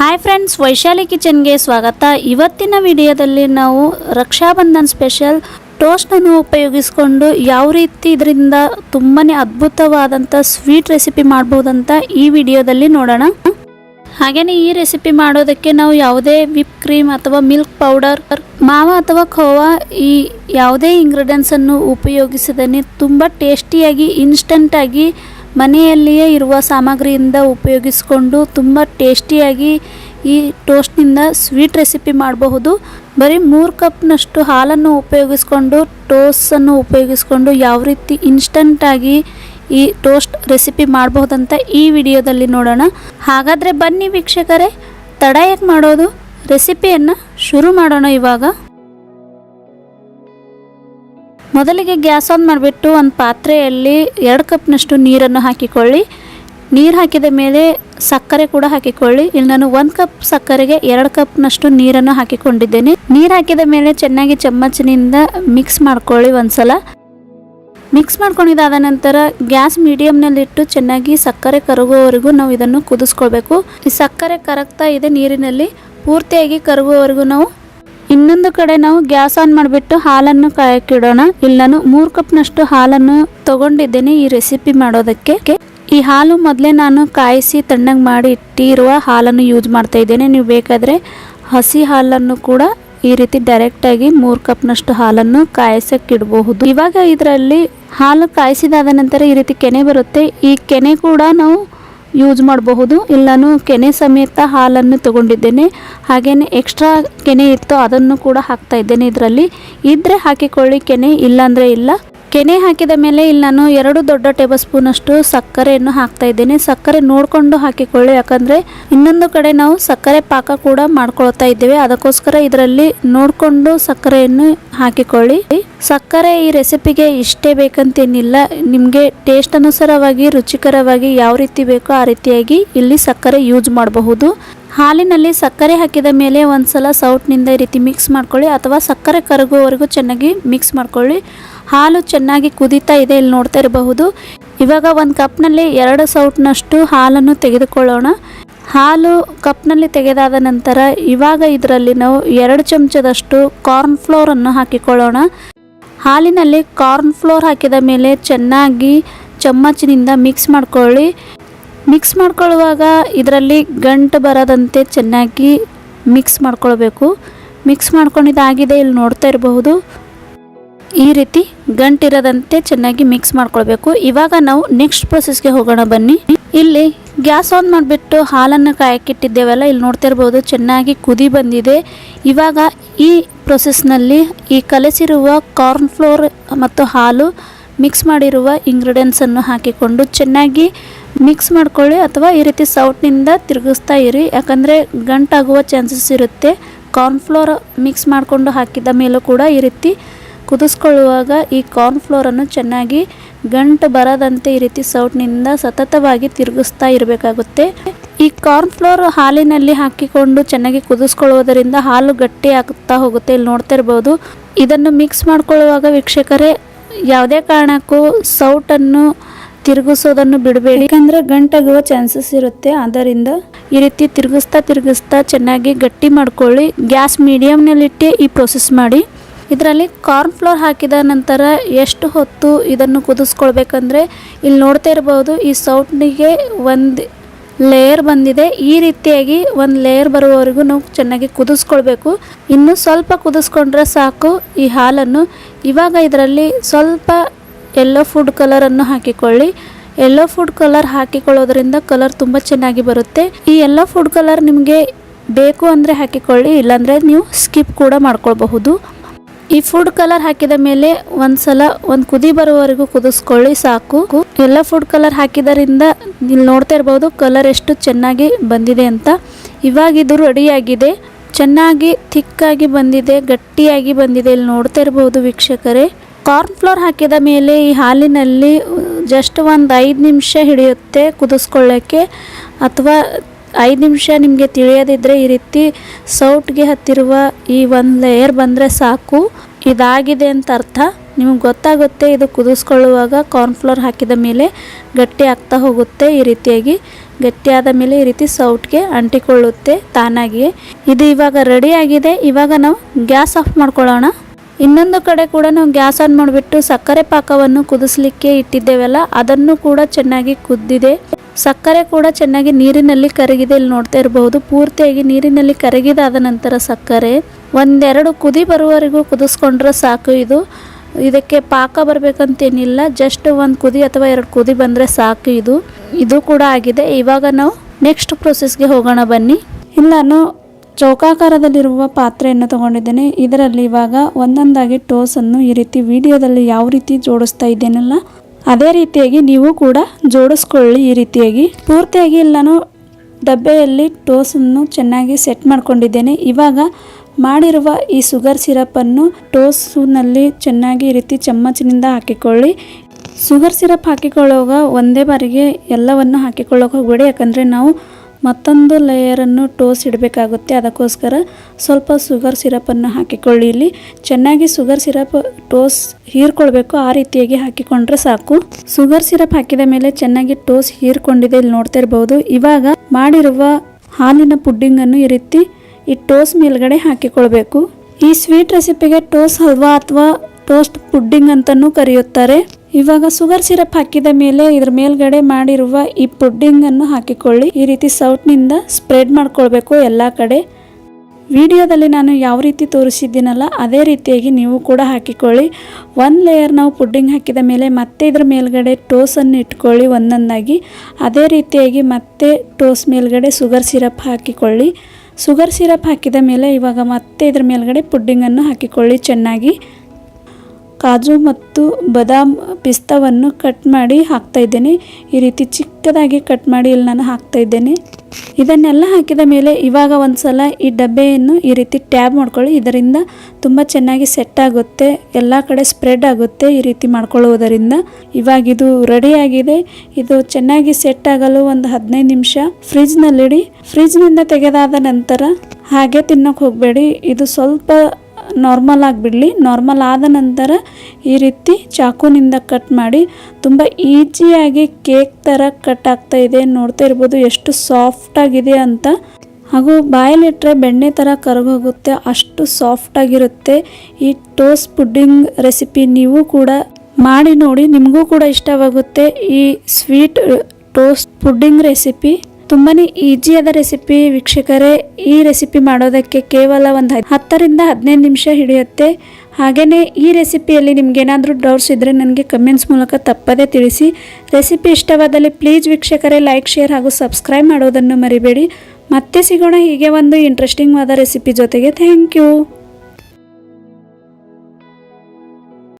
Hi friends Vaishali ಕಿಚನ್ಗೆ ಸ್ವಾಗತ. ಇವತ್ತಿನ ವಿಡಿಯೋದಲ್ಲಿ ನಾವು ರಕ್ಷಾಬಂಧನ್ ಸ್ಪೆಷಲ್ ಟೋಸ್ಟನ್ನು ಉಪಯೋಗಿಸ್ಕೊಂಡು ಯಾವ ರೀತಿ ಇದರಿಂದ ತುಂಬಾ ಅದ್ಭುತವಾದಂಥ ಸ್ವೀಟ್ ರೆಸಿಪಿ ಮಾಡ್ಬೋದಂತ ಈ ವಿಡಿಯೋದಲ್ಲಿ ನೋಡೋಣ. ಹಾಗೆಯೇ ಈ ರೆಸಿಪಿ ಮಾಡೋದಕ್ಕೆ ನಾವು ಯಾವುದೇ ವಿಪ್ ಕ್ರೀಮ್ ಅಥವಾ ಮಿಲ್ಕ್ ಪೌಡರ್ ಮಾವ ಅಥವಾ ಖೋವಾ ಈ ಯಾವುದೇ ಇಂಗ್ರೀಡಿಯೆಂಟ್ಸನ್ನು ಉಪಯೋಗಿಸದೇ ತುಂಬ ಟೇಸ್ಟಿಯಾಗಿ ಇನ್ಸ್ಟಂಟಾಗಿ ಮನೆಯಲ್ಲಿಯೇ ಇರುವ ಸಾಮಗ್ರಿಯಿಂದ ಉಪಯೋಗಿಸಿಕೊಂಡು ತುಂಬ ಟೇಸ್ಟಿಯಾಗಿ ಈ ಟೋಸ್ಟ್ನಿಂದ ಸ್ವೀಟ್ ರೆಸಿಪಿ ಮಾಡಬಹುದು. ಬರೀ ಮೂರು ಕಪ್ನಷ್ಟು ಹಾಲನ್ನು ಉಪಯೋಗಿಸ್ಕೊಂಡು, ಟೋಸ್ಟನ್ನು ಉಪಯೋಗಿಸ್ಕೊಂಡು ಯಾವ ರೀತಿ ಇನ್ಸ್ಟಂಟಾಗಿ ಈ ಟೋಸ್ಟ್ ರೆಸಿಪಿ ಮಾಡಬಹುದಂತ ಈ ವಿಡಿಯೋದಲ್ಲಿ ನೋಡೋಣ. ಹಾಗಾದರೆ ಬನ್ನಿ ವೀಕ್ಷಕರೇ, ತಡ ಯಾಕೆ ಮಾಡೋದು? ರೆಸಿಪಿಯನ್ನು ಶುರು ಮಾಡೋಣ ಇವಾಗ. ಮೊದಲಿಗೆ ಗ್ಯಾಸ್ ಆನ್ ಮಾಡಿಬಿಟ್ಟು ಒಂದು ಪಾತ್ರೆಯಲ್ಲಿ ಎರಡು ಕಪ್ನಷ್ಟು ನೀರನ್ನು ಹಾಕಿಕೊಳ್ಳಿ. ನೀರು ಹಾಕಿದ ಮೇಲೆ ಸಕ್ಕರೆ ಕೂಡ ಹಾಕಿಕೊಳ್ಳಿ. ಇಲ್ಲಿ ನಾನು ಒಂದು ಕಪ್ ಸಕ್ಕರೆಗೆ ಎರಡು ಕಪ್ನಷ್ಟು ನೀರನ್ನು ಹಾಕಿಕೊಂಡಿದ್ದೇನೆ. ನೀರು ಹಾಕಿದ ಮೇಲೆ ಚೆನ್ನಾಗಿ ಚಮ್ಮಚನಿಂದ ಮಿಕ್ಸ್ ಮಾಡ್ಕೊಳ್ಳಿ ಒಂದ್ಸಲ. ಮಿಕ್ಸ್ ಮಾಡ್ಕೊಂಡಿದ್ದಾದ ನಂತರ ಗ್ಯಾಸ್ ಮೀಡಿಯಮ್ನಲ್ಲಿಟ್ಟು ಚೆನ್ನಾಗಿ ಸಕ್ಕರೆ ಕರಗುವವರೆಗೂ ನಾವು ಇದನ್ನು ಕುದಿಸ್ಕೊಳ್ಬೇಕು. ಈ ಸಕ್ಕರೆ ಕರಗ್ತಾ ಇದೆ ನೀರಿನಲ್ಲಿ. ಪೂರ್ತಿಯಾಗಿ ಕರಗುವವರೆಗೂ ನಾವು ಇನ್ನೊಂದು ಕಡೆ ನಾವು ಗ್ಯಾಸ್ ಆನ್ ಮಾಡಿಬಿಟ್ಟು ಹಾಲನ್ನು ಕಾಯಕ್ಕಿಡೋಣ. ಇಲ್ಲಿ ನಾನು ಮೂರು ಕಪ್ನಷ್ಟು ಹಾಲನ್ನು ತಗೊಂಡಿದ್ದೇನೆ ಈ ರೆಸಿಪಿ ಮಾಡೋದಕ್ಕೆ. ಈ ಹಾಲು ಮೊದಲೇ ನಾನು ಕಾಯಿಸಿ ತಣ್ಣಗೆ ಮಾಡಿ ಇಟ್ಟಿರುವ ಹಾಲನ್ನು ಯೂಸ್ ಮಾಡ್ತಾ ಇದ್ದೇನೆ. ನೀವು ಬೇಕಾದರೆ ಹಸಿ ಹಾಲನ್ನು ಕೂಡ ಈ ರೀತಿ ಡೈರೆಕ್ಟಾಗಿ ಮೂರು ಕಪ್ನಷ್ಟು ಹಾಲನ್ನು ಕಾಯಿಸಕ್ಕಿಡಬಹುದು. ಇವಾಗ ಇದರಲ್ಲಿ ಹಾಲು ಕಾಯಿಸಿದಾದ ನಂತರ ಈ ರೀತಿ ಕೆನೆ ಬರುತ್ತೆ. ಈ ಕೆನೆ ಕೂಡ ನಾವು ಯೂಸ್ ಮಾಡಬಹುದು. ಇಲ್ಲಿ ನಾನು ಕೆನೆ ಸಮೇತ ಹಾಲನ್ನು ತಗೊಂಡಿದ್ದೇನೆ. ಹಾಗೆಯೇ ಎಕ್ಸ್ಟ್ರಾ ಕೆನೆ ಇತ್ತು ಅದನ್ನು ಕೂಡ ಹಾಕ್ತಾ ಇದ್ದೇನೆ ಇದರಲ್ಲಿ. ಇದ್ದರೆ ಹಾಕಿಕೊಳ್ಳಿ, ಕೆನೆ ಇಲ್ಲಾಂದರೆ ಇಲ್ಲ. ಕೆನೆ ಹಾಕಿದ ಮೇಲೆ ಇಲ್ಲಿ ನಾನು ಎರಡು ದೊಡ್ಡ ಟೇಬಲ್ ಸ್ಪೂನಷ್ಟು ಸಕ್ಕರೆಯನ್ನು ಹಾಕ್ತಾ ಇದ್ದೇನೆ. ಸಕ್ಕರೆ ನೋಡಿಕೊಂಡು ಹಾಕಿಕೊಳ್ಳಿ, ಯಾಕಂದರೆ ಇನ್ನೊಂದು ಕಡೆ ನಾವು ಸಕ್ಕರೆ ಪಾಕ ಕೂಡ ಮಾಡ್ಕೊಳ್ತಾ ಇದ್ದೇವೆ. ಅದಕ್ಕೋಸ್ಕರ ಇದರಲ್ಲಿ ನೋಡಿಕೊಂಡು ಸಕ್ಕರೆಯನ್ನು ಹಾಕಿಕೊಳ್ಳಿ. ಸಕ್ಕರೆ ಈ ರೆಸಿಪಿಗೆ ಇಷ್ಟೇ ಬೇಕಂತೇನಿಲ್ಲ. ನಿಮಗೆ ಟೇಸ್ಟ್ ಅನುಸಾರವಾಗಿ, ರುಚಿಕರವಾಗಿ ಯಾವ ರೀತಿ ಬೇಕೋ ಆ ರೀತಿಯಾಗಿ ಇಲ್ಲಿ ಸಕ್ಕರೆ ಯೂಸ್ ಮಾಡಬಹುದು. ಹಾಲಿನಲ್ಲಿ ಸಕ್ಕರೆ ಹಾಕಿದ ಮೇಲೆ ಒಂದ್ಸಲ ಸೌಟ್ನಿಂದ ಈ ರೀತಿ ಮಿಕ್ಸ್ ಮಾಡ್ಕೊಳ್ಳಿ, ಅಥವಾ ಸಕ್ಕರೆ ಕರಗುವವರೆಗೂ ಚೆನ್ನಾಗಿ ಮಿಕ್ಸ್ ಮಾಡ್ಕೊಳ್ಳಿ. ಹಾಲು ಚೆನ್ನಾಗಿ ಕುದೀತಾ ಇದೆ, ಇಲ್ಲಿ ನೋಡ್ತಾ ಇರಬಹುದು. ಇವಾಗ ಒಂದು ಕಪ್ನಲ್ಲಿ ಎರಡು ಸೌಟ್ನಷ್ಟು ಹಾಲನ್ನು ತೆಗೆದುಕೊಳ್ಳೋಣ. ಹಾಲು ಕಪ್ನಲ್ಲಿ ತೆಗೆದಾದ ನಂತರ ಇವಾಗ ಇದರಲ್ಲಿ ನಾವು ಎರಡು ಚಮಚದಷ್ಟು ಕಾರ್ನ್ ಫ್ಲೋರನ್ನು ಹಾಕಿಕೊಳ್ಳೋಣ. ಹಾಲಿನಲ್ಲಿ ಕಾರ್ನ್ ಫ್ಲೋರ್ ಹಾಕಿದ ಮೇಲೆ ಚೆನ್ನಾಗಿ ಚಮ್ಮಚಿನಿಂದ ಮಿಕ್ಸ್ ಮಾಡ್ಕೊಳ್ಳಿ. ಮಿಕ್ಸ್ ಮಾಡ್ಕೊಳ್ಳುವಾಗ ಇದರಲ್ಲಿ ಗಂಟು ಬರದಂತೆ ಚೆನ್ನಾಗಿ ಮಿಕ್ಸ್ ಮಾಡ್ಕೊಳ್ಬೇಕು. ಮಿಕ್ಸ್ ಮಾಡ್ಕೊಂಡಿದ್ದಾಗಿದೆ, ಇಲ್ಲಿ ನೋಡ್ತಾ ಇರಬಹುದು. ಈ ರೀತಿ ಗಂಟಿರದಂತೆ ಚೆನ್ನಾಗಿ ಮಿಕ್ಸ್ ಮಾಡ್ಕೊಳ್ಬೇಕು. ಇವಾಗ ನಾವು ನೆಕ್ಸ್ಟ್ ಪ್ರೊಸೆಸ್ಗೆ ಹೋಗೋಣ ಬನ್ನಿ. ಇಲ್ಲಿ ಗ್ಯಾಸ್ ಆನ್ ಮಾಡಿಬಿಟ್ಟು ಹಾಲನ್ನು ಕಾಯಕ್ಕಿಟ್ಟಿದ್ದೇವಲ್ಲ, ಇಲ್ಲಿ ನೋಡ್ತಾ ಇರ್ಬೋದು ಚೆನ್ನಾಗಿ ಕುದಿ ಬಂದಿದೆ. ಇವಾಗ ಈ ಪ್ರೊಸೆಸ್ನಲ್ಲಿ ಈ ಕಲಸಿರುವ ಕಾರ್ನ್ ಫ್ಲೋರ್ ಮತ್ತು ಹಾಲು ಮಿಕ್ಸ್ ಮಾಡಿರುವ ಇಂಗ್ರೀಡಿಯೆಂಟ್ಸನ್ನು ಹಾಕಿಕೊಂಡು ಚೆನ್ನಾಗಿ ಮಿಕ್ಸ್ ಮಾಡ್ಕೊಳ್ಳಿ ಅಥವಾ ಈ ರೀತಿ ಸೌಟ್ನಿಂದ ತಿರುಗಿಸ್ತಾ ಇರಿ. ಯಾಕಂದರೆ ಗಂಟಾಗುವ ಚಾನ್ಸಸ್ ಇರುತ್ತೆ. ಕಾರ್ನ್ಫ್ಲೋರ್ ಮಿಕ್ಸ್ ಮಾಡಿಕೊಂಡು ಹಾಕಿದ ಮೇಲೂ ಕೂಡ ಈ ರೀತಿ ಕುದಿಸ್ಕೊಳ್ಳುವಾಗ ಈ ಕಾರ್ನ್ಫ್ಲೋರನ್ನು ಚೆನ್ನಾಗಿ ಗಂಟು ಬರದಂತೆ ಈ ರೀತಿ ಸೌಟ್ನಿಂದ ಸತತವಾಗಿ ತಿರುಗಿಸ್ತಾ ಇರಬೇಕಾಗುತ್ತೆ. ಈ ಕಾರ್ನ್ಫ್ಲೋರ್ ಹಾಲಿನಲ್ಲಿ ಹಾಕಿಕೊಂಡು ಚೆನ್ನಾಗಿ ಕುದಿಸ್ಕೊಳ್ಳುವುದರಿಂದ ಹಾಲು ಗಟ್ಟಿ ಆಗ್ತಾ ಹೋಗುತ್ತೆ. ಇಲ್ಲಿ ನೋಡ್ತಾ ಇರ್ಬೋದು. ಇದನ್ನು ಮಿಕ್ಸ್ ಮಾಡ್ಕೊಳ್ಳುವಾಗ ವೀಕ್ಷಕರೇ, ಯಾವುದೇ ಕಾರಣಕ್ಕೂ ಸೌಟನ್ನು ತಿರುಗಿಸೋದನ್ನು ಬಿಡಬೇಡಿ. ಯಾಕಂದರೆ ಗಂಟಾಗುವ ಚಾನ್ಸಸ್ ಇರುತ್ತೆ. ಆದ್ದರಿಂದ ಈ ರೀತಿ ತಿರುಗಿಸ್ತಾ ತಿರುಗಿಸ್ತಾ ಚೆನ್ನಾಗಿ ಗಟ್ಟಿ ಮಾಡ್ಕೊಳ್ಳಿ. ಗ್ಯಾಸ್ ಮೀಡಿಯಮ್ನಲ್ಲಿಟ್ಟೆ ಈ ಪ್ರೊಸೆಸ್ ಮಾಡಿ. ಇದರಲ್ಲಿ ಕಾರ್ನ್ ಫ್ಲೋರ್ ಹಾಕಿದ ನಂತರ ಎಷ್ಟು ಹೊತ್ತು ಇದನ್ನು ಕುದಿಸ್ಕೊಳ್ಬೇಕಂದ್ರೆ ಇಲ್ಲಿ ನೋಡ್ತಾ ಇರ್ಬೋದು ಈ ಸೌಟ್ನಿಗೆ ಒಂದು ಲೇಯರ್ ಬಂದಿದೆ. ಈ ರೀತಿಯಾಗಿ ಒಂದು ಲೇಯರ್ ಬರುವವರೆಗೂ ನಾವು ಚೆನ್ನಾಗಿ ಕುದಿಸ್ಕೊಳ್ಬೇಕು. ಇನ್ನು ಸ್ವಲ್ಪ ಕುದಿಸ್ಕೊಂಡ್ರೆ ಸಾಕು ಈ ಹಾಲನ್ನು. ಇವಾಗ ಇದರಲ್ಲಿ ಸ್ವಲ್ಪ ಎಲ್ಲೋ ಫುಡ್ ಕಲರನ್ನು ಹಾಕಿಕೊಳ್ಳಿ. ಎಲ್ಲೋ ಫುಡ್ ಕಲರ್ ಹಾಕಿಕೊಳ್ಳೋದ್ರಿಂದ ಕಲರ್ ತುಂಬ ಚೆನ್ನಾಗಿ ಬರುತ್ತೆ. ಈ ಎಲ್ಲೋ ಫುಡ್ ಕಲರ್ ನಿಮಗೆ ಬೇಕು ಅಂದರೆ ಹಾಕಿಕೊಳ್ಳಿ, ಇಲ್ಲಾಂದರೆ ನೀವು ಸ್ಕಿಪ್ ಕೂಡ ಮಾಡ್ಕೊಳ್ಬಹುದು. ಈ ಫುಡ್ ಕಲರ್ ಹಾಕಿದ ಮೇಲೆ ಒಂದ್ಸಲ ಒಂದು ಕುದಿ ಬರುವವರೆಗೂ ಕುದಿಸ್ಕೊಳ್ಳಿ, ಸಾಕು. ಎಲ್ಲ ಫುಡ್ ಕಲರ್ ಹಾಕಿದರಿಂದ ಇಲ್ಲಿ ನೋಡ್ತಾ ಇರ್ಬೋದು ಕಲರ್ ಎಷ್ಟು ಚೆನ್ನಾಗಿ ಬಂದಿದೆ ಅಂತ. ಇವಾಗ ಇದು ರೆಡಿಯಾಗಿದೆ ಚೆನ್ನಾಗಿ ಥಿಕ್ಕಾಗಿ ಬಂದಿದೆ, ಗಟ್ಟಿಯಾಗಿ ಬಂದಿದೆ. ಇಲ್ಲಿ ನೋಡ್ತಾ ಇರ್ಬೋದು ವೀಕ್ಷಕರೇ. ಕಾರ್ನ್ ಫ್ಲೋರ್ ಹಾಕಿದ ಮೇಲೆ ಈ ಹಾಲಿನಲ್ಲಿ ಜಸ್ಟ್ ಒಂದು ಐದು ನಿಮಿಷ ಹಿಡಿಯುತ್ತೆ ಕುದಿಸ್ಕೊಳ್ಳೋಕ್ಕೆ. ಅಥವಾ ಐದು ನಿಮಿಷ ನಿಮಗೆ ತಿಳಿಯದಿದ್ದರೆ ಈ ರೀತಿ ಸೌಟ್ಗೆ ಹತ್ತಿರುವ ಈ ಒಂದು ಲೇಯರ್ ಬಂದರೆ ಸಾಕು. ಇದಾಗಿದೆ ಅಂತ ಅರ್ಥ. ನಿಮಗೆ ಗೊತ್ತಾಗುತ್ತೆ ಇದು ಕುದಿಸ್ಕೊಳ್ಳುವಾಗ ಕಾರ್ನ್ಫ್ಲೋರ್ ಹಾಕಿದ ಮೇಲೆ ಗಟ್ಟಿ ಆಗ್ತಾ ಹೋಗುತ್ತೆ ಈ ರೀತಿಯಾಗಿ. ಗಟ್ಟಿಯಾದ ಮೇಲೆ ಈ ರೀತಿ ಸೌಟ್ಗೆ ಅಂಟಿಕೊಳ್ಳುತ್ತೆ ತಾನಾಗಿಯೇ. ಇದು ಇವಾಗ ರೆಡಿ ಆಗಿದೆ. ಇವಾಗ ನಾವು ಗ್ಯಾಸ್ ಆಫ್ ಮಾಡ್ಕೊಳ್ಳೋಣ. ಇನ್ನೊಂದು ಕಡೆ ಕೂಡ ನಾವು ಗ್ಯಾಸ್ ಆನ್ ಮಾಡಿಬಿಟ್ಟು ಸಕ್ಕರೆ ಪಾಕವನ್ನು ಕುದಿಸ್ಲಿಕ್ಕೆ ಇಟ್ಟಿದ್ದೇವಲ್ಲ, ಅದನ್ನು ಕೂಡ ಚೆನ್ನಾಗಿ ಕುದ್ದಿದೆ. ಸಕ್ಕರೆ ಕೂಡ ಚೆನ್ನಾಗಿ ನೀರಿನಲ್ಲಿ ಕರಗಿದೆ. ಇಲ್ಲಿ ನೋಡ್ತಾ ಇರಬಹುದು. ಪೂರ್ತಿಯಾಗಿ ನೀರಿನಲ್ಲಿ ಕರಗಿದಾದ ನಂತರ ಸಕ್ಕರೆ. ಒಂದೆರಡು ಕುದಿ ಬರುವವರೆಗೂ ಕುದಿಸ್ಕೊಂಡ್ರೆ ಸಾಕು ಇದು. ಇದಕ್ಕೆ ಪಾಕ ಬರಬೇಕಂತೇನಿಲ್ಲ. ಜಸ್ಟ್ ಒಂದು ಕುದಿ ಅಥವಾ ಎರಡು ಕುದಿ ಬಂದರೆ ಸಾಕು ಇದು. ಇದು ಕೂಡ ಆಗಿದೆ. ಇವಾಗ ನಾವು ನೆಕ್ಸ್ಟ್ ಪ್ರೊಸೆಸ್ಗೆ ಹೋಗೋಣ ಬನ್ನಿ. ಇಲ್ಲಿ ನಾನು ಚೌಕಾಕಾರದಲ್ಲಿರುವ ಪಾತ್ರೆಯನ್ನು ತಗೊಂಡಿದ್ದೇನೆ. ಇದರಲ್ಲಿ ಇವಾಗ ಒಂದೊಂದಾಗಿ ಟೋಸನ್ನು ಈ ರೀತಿ ವಿಡಿಯೋದಲ್ಲಿ ಯಾವ ರೀತಿ ಜೋಡಿಸ್ತಾ ಇದ್ದೇನಲ್ಲ ಅದೇ ರೀತಿಯಾಗಿ ನೀವು ಕೂಡ ಜೋಡಿಸ್ಕೊಳ್ಳಿ ಈ ರೀತಿಯಾಗಿ. ಪೂರ್ತಿಯಾಗಿ ನಾನು ಡಬ್ಬೆಯಲ್ಲಿ ಟೋಸನ್ನು ಚೆನ್ನಾಗಿ ಸೆಟ್ ಮಾಡ್ಕೊಂಡಿದ್ದೇನೆ. ಇವಾಗ ಮಾಡಿರುವ ಈ ಸುಗರ್ ಸಿರಪನ್ನು ಟೋಸ್ನಲ್ಲಿ ಚೆನ್ನಾಗಿ ಈ ರೀತಿ ಚಮ್ಮಚಿನಿಂದ ಹಾಕಿಕೊಳ್ಳಿ. ಸುಗರ್ ಸಿರಪ್ ಹಾಕಿಕೊಳ್ಳುವಾಗ ಒಂದೇ ಬಾರಿಗೆ ಎಲ್ಲವನ್ನು ಹಾಕಿಕೊಳ್ಳೋಕೆ ಹೋಗಬೇಡಿ. ಯಾಕಂದರೆ ನಾವು ಮತ್ತೊಂದು ಲೇಯರನ್ನು ಟೋಸ್ ಇಡಬೇಕಾಗುತ್ತೆ. ಅದಕ್ಕೋಸ್ಕರ ಸ್ವಲ್ಪ ಶುಗರ್ ಸಿರಪನ್ನು ಹಾಕಿಕೊಳ್ಳಿ. ಇಲ್ಲಿ ಚೆನ್ನಾಗಿ ಸುಗರ್ ಸಿರಪ್ ಟೋಸ್ ಹೀರ್ಕೊಳ್ಬೇಕು. ಆ ರೀತಿಯಾಗಿ ಹಾಕಿಕೊಂಡ್ರೆ ಸಾಕು. ಸುಗರ್ ಸಿರಪ್ ಹಾಕಿದ ಮೇಲೆ ಚೆನ್ನಾಗಿ ಟೋಸ್ ಹೀರ್ಕೊಂಡಿದೆ ಇಲ್ಲಿ ನೋಡ್ತಾ ಇರಬಹುದು ಇವಾಗ ಮಾಡಿರುವ ಹಾಲಿನ ಪುಡ್ಡಿಂಗನ್ನು ಈ ರೀತಿ ಈ ಟೋಸ್ ಮೇಲ್ಗಡೆ ಹಾಕಿಕೊಳ್ಬೇಕು. ಈ ಸ್ವೀಟ್ ರೆಸಿಪಿಗೆ ಟೋಸ್ ಹಲ್ವಾ ಅಥವಾ ಟೋಸ್ಟ್ ಪುಡ್ಡಿಂಗ್ ಅಂತಲೂ ಕರೆಯುತ್ತಾರೆ. ಇವಾಗ ಸುಗರ್ ಸಿರಪ್ ಹಾಕಿದ ಮೇಲೆ ಇದ್ರ ಮೇಲ್ಗಡೆ ಮಾಡಿರುವ ಈ ಪುಡ್ಡಿಂಗ್ ಅನ್ನು ಹಾಕಿಕೊಳ್ಳಿ. ಈ ರೀತಿ ಸೌಟ್ನಿಂದ ಸ್ಪ್ರೆಡ್ ಮಾಡ್ಕೊಳ್ಬೇಕು ಎಲ್ಲ ಕಡೆ. ವಿಡಿಯೋದಲ್ಲಿ ನಾನು ಯಾವ ರೀತಿ ತೋರಿಸಿದ್ದೀನಲ್ಲ, ಅದೇ ರೀತಿಯಾಗಿ ನೀವು ಕೂಡ ಹಾಕಿಕೊಳ್ಳಿ. ಒಂದು ಲೇಯರ್ ನಾವು ಪುಡ್ಡಿಂಗ್ ಹಾಕಿದ ಮೇಲೆ ಮತ್ತೆ ಇದ್ರ ಮೇಲ್ಗಡೆ ಟೋಸನ್ನು ಇಟ್ಕೊಳ್ಳಿ ಒಂದೊಂದಾಗಿ. ಅದೇ ರೀತಿಯಾಗಿ ಮತ್ತೆ ಟೋಸ್ ಮೇಲ್ಗಡೆ ಸುಗರ್ ಸಿರಪ್ ಹಾಕಿಕೊಳ್ಳಿ. ಸುಗರ್ ಸಿರಪ್ ಹಾಕಿದ ಮೇಲೆ ಇವಾಗ ಮತ್ತೆ ಇದ್ರ ಮೇಲ್ಗಡೆ ಪುಡ್ಡಿಂಗನ್ನು ಹಾಕಿಕೊಳ್ಳಿ ಚೆನ್ನಾಗಿ. ಕಾಜು ಮತ್ತು ಬದಾಮ್ ಪಿಸ್ತವನ್ನು ಕಟ್ ಮಾಡಿ ಹಾಕ್ತಾ ಇದ್ದೇನೆ. ಈ ರೀತಿ ಚಿಕ್ಕದಾಗಿ ಕಟ್ ಮಾಡಿ ಇಲ್ಲಿ ನಾನು ಹಾಕ್ತಾ ಇದ್ದೇನೆ. ಇದನ್ನೆಲ್ಲ ಹಾಕಿದ ಮೇಲೆ ಇವಾಗ ಒಂದ್ಸಲ ಈ ಡಬ್ಬೆಯನ್ನು ಈ ರೀತಿ ಟ್ಯಾಬ್ ಮಾಡ್ಕೊಳ್ಳಿ. ಇದರಿಂದ ತುಂಬ ಚೆನ್ನಾಗಿ ಸೆಟ್ ಆಗುತ್ತೆ. ಎಲ್ಲ ಕಡೆ ಸ್ಪ್ರೆಡ್ ಆಗುತ್ತೆ ಈ ರೀತಿ ಮಾಡ್ಕೊಳ್ಳುವುದರಿಂದ. ಇವಾಗ ಇದು ರೆಡಿಯಾಗಿದೆ ಇದು ಚೆನ್ನಾಗಿ ಸೆಟ್ ಆಗಲು ಒಂದು ಹದಿನೈದು ನಿಮಿಷ ಫ್ರಿಜ್ನಲ್ಲಿಡಿ. ಫ್ರಿಜ್ನಿಂದ ತೆಗೆದಾದ ನಂತರ ಹಾಗೆ ತಿನ್ನೋಕೆ ಹೋಗಬೇಡಿ. ಇದು ಸ್ವಲ್ಪ ನಾರ್ಮಲ್ ಆಗಿಬಿಡಲಿ. ನಾರ್ಮಲ್ ಆದ ನಂತರ ಈ ರೀತಿ ಚಾಕುನಿಂದ ಕಟ್ ಮಾಡಿ ತುಂಬ ಈಜಿಯಾಗಿ ಕೇಕ್ ಥರ ಕಟ್ ಆಗ್ತಾ ಇದೆ. ನೋಡ್ತಾ ಇರ್ಬೋದು ಎಷ್ಟು ಸಾಫ್ಟ್ ಆಗಿದೆ ಅಂತ. ಹಾಗೂ ಬಾಯಲ್ಲಿಟ್ಟರೆ ಬೆಣ್ಣೆ ಥರ ಕರಗೋಗುತ್ತೆ, ಅಷ್ಟು ಸಾಫ್ಟ್ ಆಗಿರುತ್ತೆ. ಈ ಟೋಸ್ಟ್ ಪುಡ್ಡಿಂಗ್ ರೆಸಿಪಿ ನೀವು ಕೂಡ ಮಾಡಿ ನೋಡಿ, ನಿಮಗೂ ಕೂಡ ಇಷ್ಟವಾಗುತ್ತೆ. ಈ ಸ್ವೀಟ್ ಟೋಸ್ಟ್ ಪುಡ್ಡಿಂಗ್ ರೆಸಿಪಿ ತುಂಬಾನೇ ಈಜಿಯಾದ ರೆಸಿಪಿ ವೀಕ್ಷಕರೇ. ಈ ರೆಸಿಪಿ ಮಾಡೋದಕ್ಕೆ ಕೇವಲ ಒಂದು ಹತ್ತರಿಂದ ಹದಿನೈದು ನಿಮಿಷ ಹಿಡಿಯುತ್ತೆ. ಹಾಗೆಯೇ ಈ ರೆಸಿಪಿಯಲ್ಲಿ ನಿಮಗೇನಾದರೂ ಡೌಟ್ಸ್ ಇದ್ದರೆ ನನಗೆ ಕಮೆಂಟ್ಸ್ ಮೂಲಕ ತಪ್ಪದೇ ತಿಳಿಸಿ. ರೆಸಿಪಿ ಇಷ್ಟವಾದಲ್ಲಿ ಪ್ಲೀಸ್ ವೀಕ್ಷಕರೇ ಲೈಕ್ ಶೇರ್ ಹಾಗೂ ಸಬ್ಸ್ಕ್ರೈಬ್ ಮಾಡೋದನ್ನು ಮರಿಬೇಡಿ. ಮತ್ತೆ ಸಿಗೋಣ ಹೀಗೆ ಒಂದು ಇಂಟ್ರೆಸ್ಟಿಂಗ್ ಆದ ರೆಸಿಪಿ ಜೊತೆಗೆ. Thank you